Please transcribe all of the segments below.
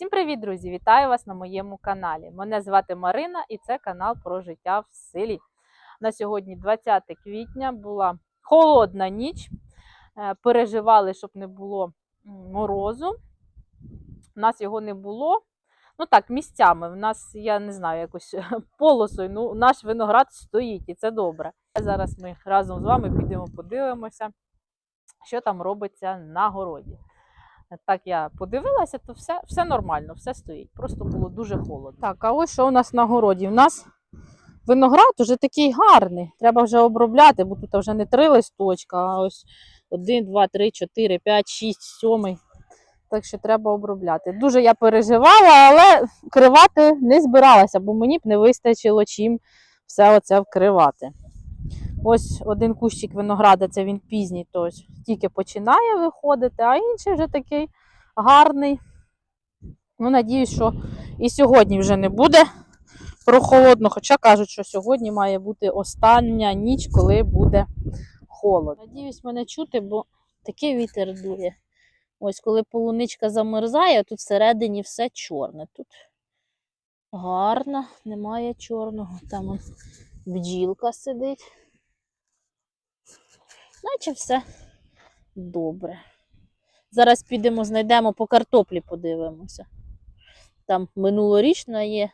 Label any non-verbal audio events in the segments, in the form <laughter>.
Всім привіт, друзі! Вітаю вас на моєму каналі. Мене звати Марина і це канал про життя в селі. На сьогодні 20 квітня була холодна ніч. Е, Переживали, щоб не було морозу. У нас його не було. Ну так, місцями. У нас, я не знаю, якось <laughs> полосою. Ну, наш виноград стоїть, і це добре. Зараз ми разом з вами підемо подивимося, що там робиться на городі. Так я подивилася, то все, все нормально, все стоїть. Просто було дуже холодно. Так, а ось що у нас на городі? У нас виноград уже такий гарний. Треба вже обробляти, бо тут вже не три листочка, а ось один, два, три, чотири, п'ять, шість, сьомий. Так що треба обробляти. Дуже я переживала, але кривати не збиралася, бо мені б не вистачило чим все оце вкривати. Ось один кущик винограда, це він пізній, тож тільки починає виходити, а інший вже такий гарний. Ну, надіюсь, що і сьогодні вже не буде прохолодно, хоча кажуть, що сьогодні має бути остання ніч, коли буде холодно. Надіюсь, мене чути, бо такий вітер дує. Ось коли полуничка замерзає, тут всередині все чорне. Тут гарно, немає чорного. Там бджілка сидить. Наче все добре. Зараз підемо, знайдемо по картоплі, подивимося. Там минулорічна є.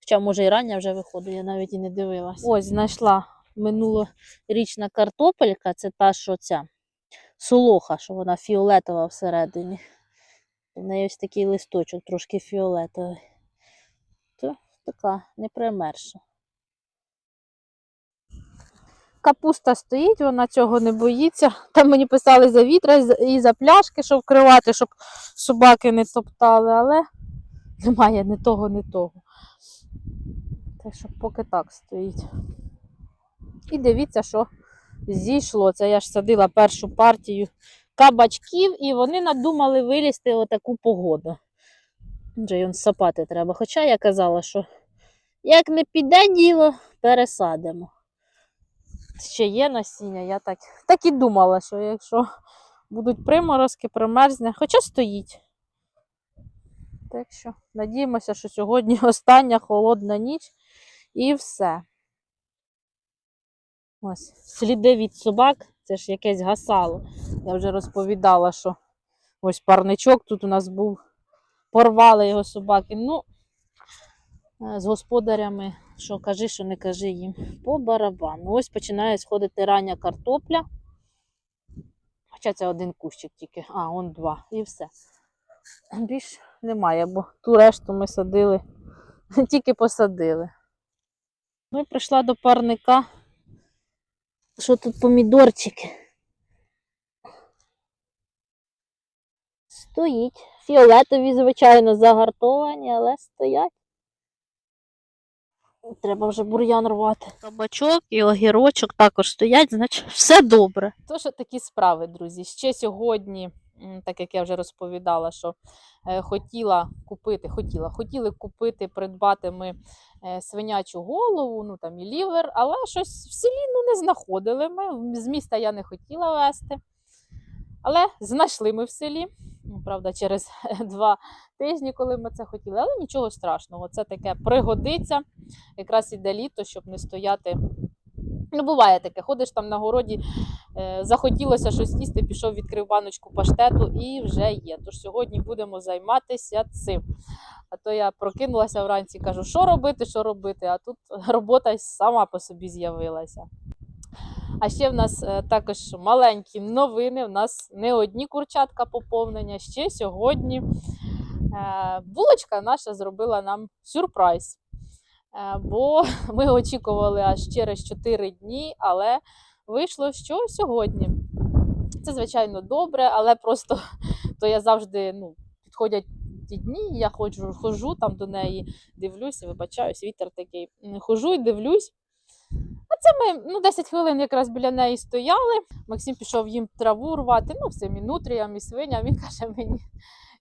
Хоча, може, і рання вже виходить, я навіть і не дивилася. Ось знайшла минулорічна картопелька, це та, що ця солоха, що вона фіолетова всередині. В неї ось такий листочок, трошки фіолетовий. То така не примерша. Капуста стоїть, вона цього не боїться. Там мені писали за вітра і за- пляшки, щоб вкривати, щоб собаки не топтали, але немає ні того, ні того. Так що поки так стоїть. І дивіться, що зійшло. Це я ж садила першу партію кабачків, і вони надумали вилізти в отаку погоду. Вже їм сапати треба. Хоча я казала, що як не піде діло, пересадимо ще є насіння, я так, так і думала, що якщо будуть приморозки, примерзне, хоча стоїть. Так що надіємося, що сьогодні <laughs> остання холодна ніч і все. Ось, сліди від собак, це ж якесь гасало. Я вже розповідала, що ось парничок тут у нас був, порвали його собаки. Ну, з господарями, що кажи, що не кажи їм по барабану. Ось починає сходити рання картопля. Хоча це один кущик тільки, а, он два, і все. Більш немає, бо ту решту ми садили, <laughs> тільки посадили. Ну і прийшла до парника. Що тут помідорчики? Стоїть. Фіолетові, звичайно, загартовані, але стоять. Треба вже бур'ян рвати. Кабачок і огірочок також стоять, значить все добре. Тож такі справи, друзі. Ще сьогодні, так як я вже розповідала, що е, хотіла купити, хотіла, хотіли купити, придбати ми е, свинячу голову, ну там і лівер, але щось в селі ну, не знаходили ми. З міста я не хотіла вести. Але знайшли ми в селі. Ну, правда, через <laughs> два тижні, коли ми це хотіли, але нічого страшного. Це таке пригодиться. Якраз іде літо, щоб не стояти. Ну, буває таке, ходиш там на городі, е, захотілося щось їсти, пішов, відкрив баночку паштету і вже є. Тож сьогодні будемо займатися цим. А то я прокинулася вранці, кажу, що робити, що робити, а тут <laughs> робота сама по собі з'явилася. А ще в нас е, також маленькі новини. У нас не одні курчатка поповнення. Ще сьогодні е, булочка наша зробила нам сюрприз. Е, Бо <laughs> ми очікували аж через 4 дні, але вийшло, що сьогодні. Це, звичайно, добре, але просто <laughs> то я завжди ну, підходять ті дні, я ходжу, хожу там до неї, дивлюся, вибачаюсь, вітер такий. Хожу і дивлюсь. А це ми ну, 10 хвилин якраз біля неї стояли. Максим пішов їм траву рвати, ну, всім і нутріям, і свиням. Він <laughs> каже мені: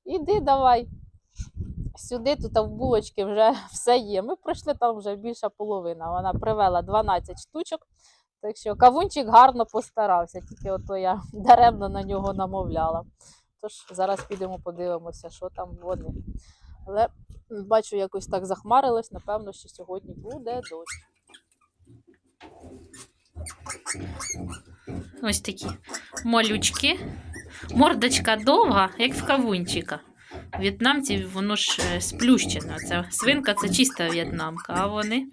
іди давай. Сюди тут в булочки вже все є. Ми пройшли там вже більша половина. Вона привела 12 штучок. Так що кавунчик гарно постарався, тільки ото я <laughs> даремно на нього намовляла. Тож зараз підемо подивимося, що там вони. Але бачу, якось так захмарилось, напевно, що сьогодні буде дощ. Ось такі малючки. Мордочка довга, як в кавунчика. В'єтнамців воно ж е, сплющено. Це свинка це чиста в'єтнамка, а вони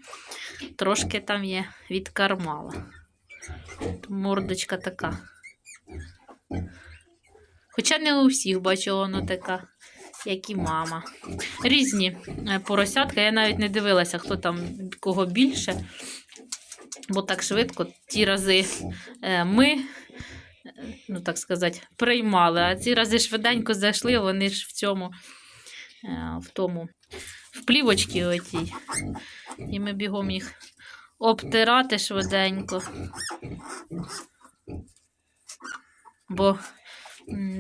трошки там є від кармала. Мордочка така. Хоча не у всіх бачу, воно така, як і мама. Різні е, поросятка. Я навіть не дивилася, хто там кого більше. Бо так швидко ті рази е, ми, е, ну так сказати, приймали, а ці рази швиденько зайшли, вони ж в цьому, е, в тому, в плівочці отій. І ми бігом їх обтирати швиденько. Бо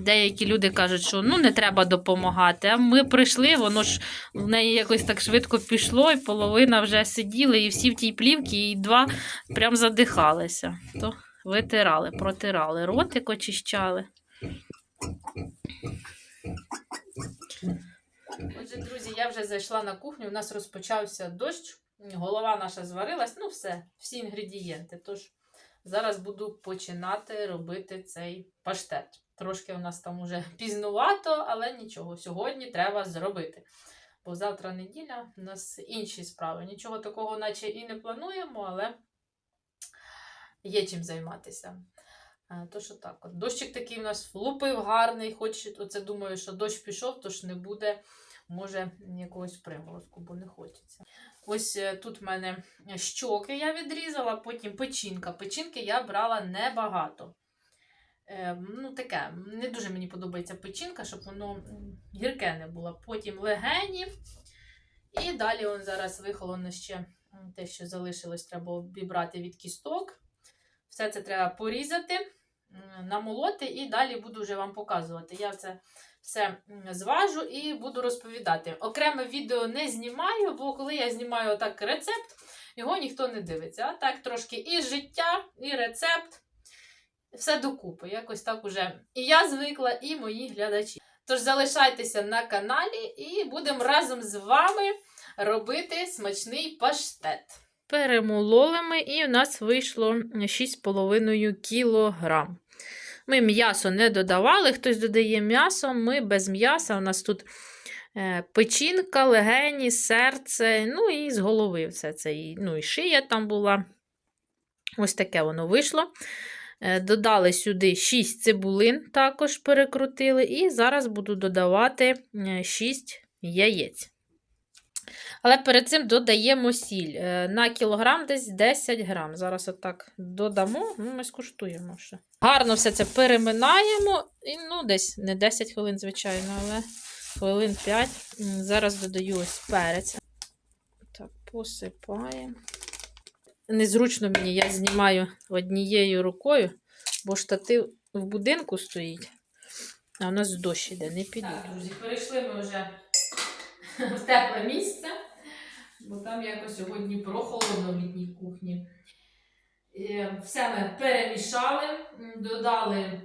деякі люди кажуть, що ну не треба допомагати. А ми прийшли, воно ж в неї якось так швидко пішло, і половина вже сиділи, і всі в тій плівці, і два прям задихалися. То витирали, протирали, ротик очищали. Отже, друзі, я вже зайшла на кухню, у нас розпочався дощ, голова наша зварилась, ну все, всі інгредієнти. Тож зараз буду починати робити цей паштет. Трошки у нас там уже <laughs> пізнувато, але нічого, сьогодні треба зробити. Бо завтра неділя, у нас інші справи. Нічого такого, наче і не плануємо, але є чим займатися. Е, То що так, от дощик такий у нас влупив гарний, хоч оце думаю, що дощ пішов, тож не буде, може, якогось приморозку, бо не хочеться. Ось е, тут в мене щоки я відрізала, потім печінка. Печінки я брала небагато. Е, ну, таке, не дуже мені подобається печінка, щоб воно гірке не було. Потім легені. І далі он зараз вихолоне ще те, що залишилось, треба обібрати від кісток. Все це треба порізати, намолоти, і далі буду вже вам показувати. Я це все зважу і буду розповідати. Окреме відео не знімаю, бо коли я знімаю отак рецепт, його ніхто не дивиться. А так трошки і життя, і рецепт. Все докупи. Якось так уже і я звикла, і мої глядачі. Тож залишайтеся на каналі і будемо разом з вами робити смачний паштет. Перемололи ми, і у нас вийшло 6,5 кілограм. Ми м'ясо не додавали, хтось додає м'ясо, ми без м'яса. У нас тут е, печінка, легені, серце, ну і з голови все це. Ну, і шия там була. Ось таке воно вийшло. Е, Додали сюди 6 цибулин, також перекрутили, і зараз буду додавати 6 яєць. Але перед цим додаємо сіль. Е, На кілограм десь 10 грам. Зараз отак додамо, ну, ми скуштуємо ще. Гарно все це переминаємо. І, ну, десь не 10 хвилин, звичайно, але хвилин 5. Зараз додаю ось перець. Так, посипаємо. Незручно мені, я знімаю однією рукою, бо штатив в будинку стоїть, а у нас дощ іде, не піду. Так, друзі, перейшли ми вже <laughs> в тепле місце, бо там якось сьогодні прохолодно в літній кухні. Все ми перемішали, додали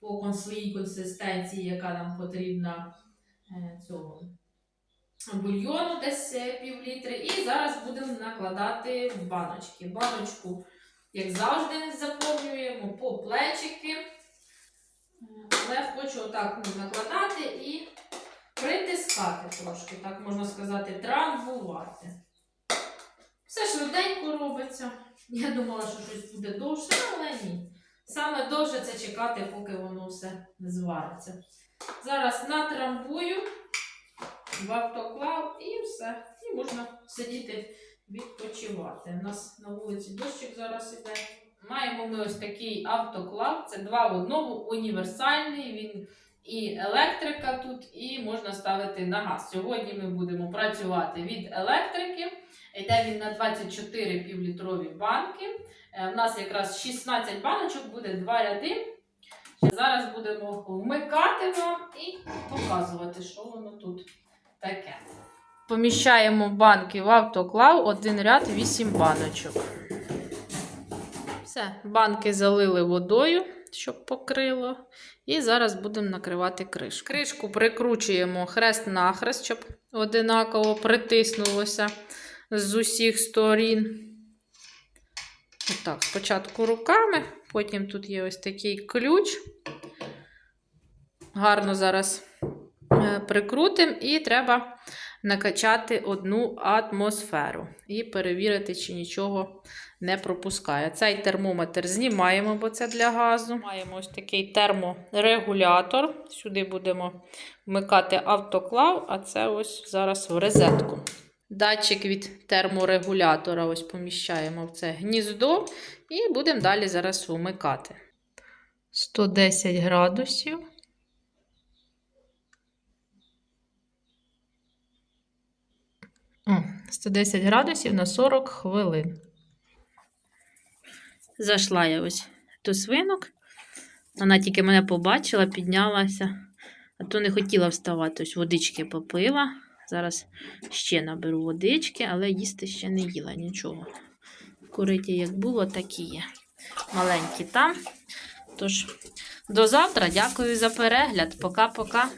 по своїй консистенції, яка нам потрібна е, цього бульйону, десь е, пів літри. І зараз будемо накладати в баночки. Баночку, як завжди, заповнюємо по плечики. Е, Але хочу отак ну, накладати і притискати трошки, так можна сказати, трамбувати. Все швиденько робиться. Я думала, що щось буде довше, але ні. Саме довше це чекати, поки воно все звариться. Зараз натрамбую в автоклав і все. І можна сидіти відпочивати. У нас на вулиці дощик зараз іде. Маємо ми ось такий автоклав. Це два в одному, універсальний. Він і електрика тут, і можна ставити на газ. Сьогодні ми будемо працювати від електрики. Йде він на 24 півлітрові банки. Е, У нас якраз 16 баночок, буде два ряди. Зараз будемо вмикати вам і показувати, що воно тут таке. Поміщаємо банки в автоклав, один ряд, 8 баночок. Все, банки залили водою. Щоб покрило. І зараз будемо накривати кришку. Кришку прикручуємо хрест-нахрест, щоб одинаково притиснулося з усіх сторін. Отак, спочатку руками, потім тут є ось такий ключ. Гарно зараз е, прикрутимо, і треба накачати одну атмосферу і перевірити, чи нічого не пропускає. Цей термометр знімаємо, бо це для газу. Маємо ось такий терморегулятор. Сюди будемо вмикати автоклав, а це ось зараз в розетку. Датчик від терморегулятора ось поміщаємо в це гніздо і будемо далі зараз вмикати. 110 градусів. О, 110 градусів на 40 хвилин. Зайшла я ось до свинок. Вона тільки мене побачила, піднялася, а то не хотіла вставати. Ось водички попила. Зараз ще наберу водички, але їсти ще не їла нічого. Куриті як було, так і є. Маленькі там. Тож, до завтра. Дякую за перегляд. Пока-пока.